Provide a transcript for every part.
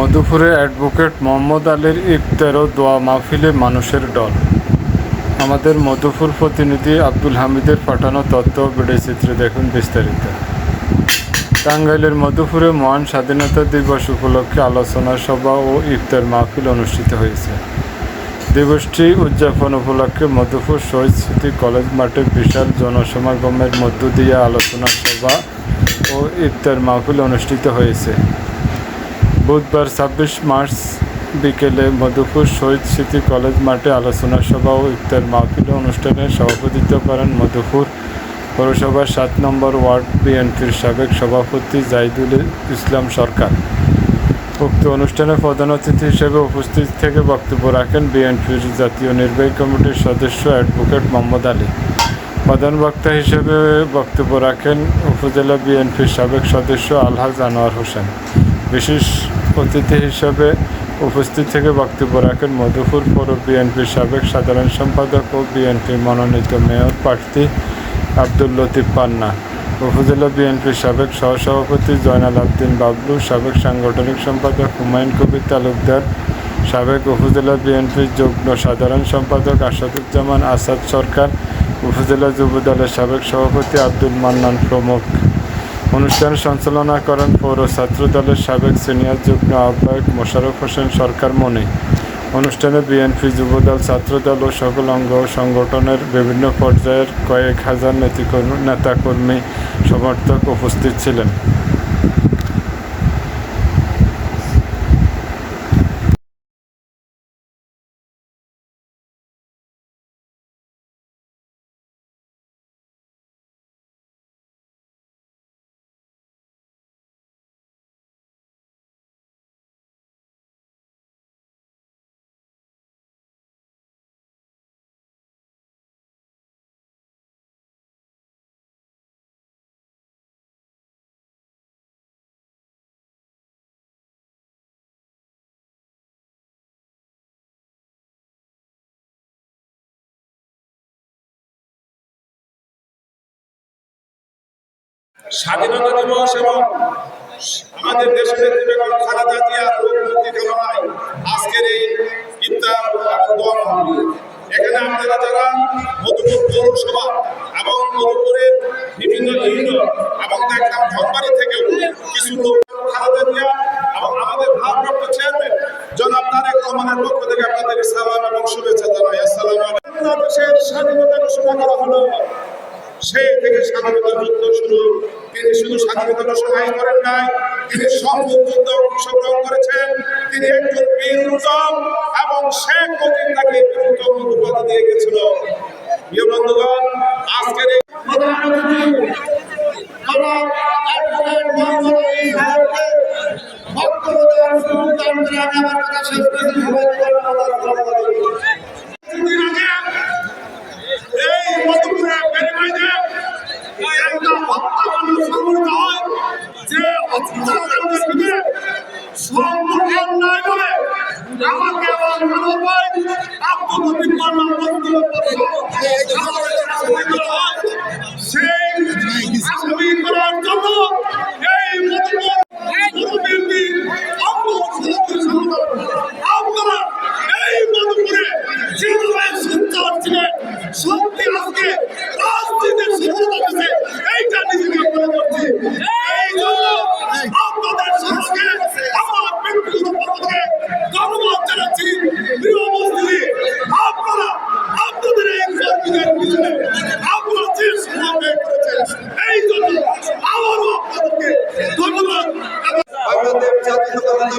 মধুপুরে advocate Mohammad আলীর ইফতার ও দোয়া মাহফিলে মানুষের ডল আমাদের মধুপুর প্রতিনিধি আব্দুল হামিদের পাঠানো তথ্য ও ভিডিও চিত্রে দেখুন বিস্তারিত। টাঙ্গাইলের মধুপুরে মহান স্বাধীনতা দিবস উপলক্ষে আলোচনা সভা ও ইফতার মাহফিল অনুষ্ঠিত হয়েছে। দিবসটি উদযাপন উপলক্ষে মধুপুর শহীদ স্মৃতি কলেজ মাঠে বিশাল জনসমাগমের মধ্য দিয়ে আলোচনা সভা ও ইফতার মাহফিল অনুষ্ঠিত হয়েছে। বুধবার ছাব্বিশ মার্চ বিকেলে মধুপুর শহীদ স্মৃতি কলেজ মাঠে আলোচনা সভা ও ইফতার মাহফিল অনুষ্ঠানে সভাপতিত্ব করেন মধুপুর পৌরসভার সাত নম্বর ওয়ার্ড বিএনপির সাবেক সভাপতি জাইদুল ইসলাম সরকার। উক্ত অনুষ্ঠানে প্রধান অতিথি হিসেবে উপস্থিত থেকে বক্তব্য রাখেন বিএনপির জাতীয় নির্বাহী কমিটির সদস্য অ্যাডভোকেট মোহাম্মদ আলী। প্রধান বক্তা হিসেবে বক্তব্য রাখেন উপজেলা বিএনপির সাবেক সদস্য আলহাজ আনোয়ার হোসেন। বিশেষ অতিথি হিসেবে উপস্থিত থেকে বক্তব্য রাখেন মধুপুর পৌর বিএনপির সাবেক সাধারণ সম্পাদক ও বিএনপি মনোনীত মেয়র প্রার্থী আব্দুল লতিফ পান্না, উপজেলা বিএনপির সাবেক সহসভাপতি জয়নাল আবদিন বাবলু, সাবেক সাংগঠনিক সম্পাদক হুমায়ুন কবির তালুকদার, সাবেক উপজেলা বিএনপির যুগ্ম সাধারণ সম্পাদক আসাদুজ্জামান আসাদ সরকার, উপজেলা যুবদলের সাবেক সভাপতি আব্দুল মান্নান প্রমুখ। অনুষ্ঠান সঞ্চালনা করেন পৌর ছাত্র দলের সাবেক সিনিয়র যুগ্ম আহ্বায়ক মোশারফ হোসেন সরকার মনে। অনুষ্ঠানে বিএনপি যুবদল ছাত্রদল ও সকল অঙ্গ সংগঠনের বিভিন্ন পর্যায়ের কয়েক হাজার নেতিকর্মী, সমর্থক উপস্থিত ছিলেন। স্বাধীনতা দিবস এবং আমাদের দেশের বেগম জিয়ার মুক্তি কামনায় আজকের এই ইফতার। এখানে আপনারা যারা মধুপুর পৌরসভা এবং মধুপুরের বিভিন্ন ইউনিয়ন এবং দেখলাম ধনবাড়ি থেকেও কিছু লোক খালেদা জিয়া এবং আমাদের ভারপ্রাপ্ত চেয়ারম্যান জনাব তারেক রহমানের পক্ষ থেকে আপনাদের সালাম এবং শুভেচ্ছা জানাই। আসসালামু বাংলাদেশের স্বাধীনতা ঘোষণা করা হলো। সেই থেকে স্বাধীনতা যুদ্ধ শুরু। তিনি শুধু স্বাধীনতা ঘোষণাই করেন নাই, তিনি সম্পূর্ণ যুদ্ধ অংশগ্রহণ করেছেন। তিনি একজন বীর এবং শেখ মুজিব তাকে বীর উত্তম উপাধি দিয়ে গেছিল। প্রিয় বন্ধুগণ, আজকের এই বক্তব্য দেওয়ার সুযোগ আমি আমার কথা শেষ করছি। অন্যায় বলে আমাকে আব্দুল লতিফ মান্না বক্তব্য সেই আসামি করার জন্য এই ছিলেন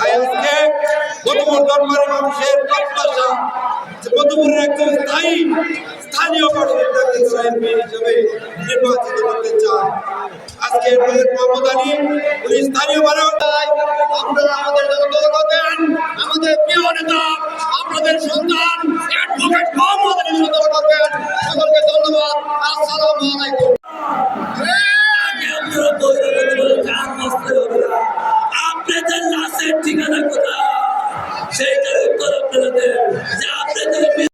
তাই আজকে মধুপুর দরবারি মানুষের প্রত্যাশা মধুপুরের একজন স্থায়ী, স্থানীয় পর্যটক সাহেব হিসেবে নির্বাচিত করতে চান। আজকে মোহাম্মদ আলী, উনি স্থানীয় আপনারা আমাদের জন্য করবেন আমাদের প্রিয় নেতা, আপনাদের সন্তান, অ্যাডভোকেট মোহাম্মদ আলী দোয়া করবেন সকলকে ধন্যবাদ।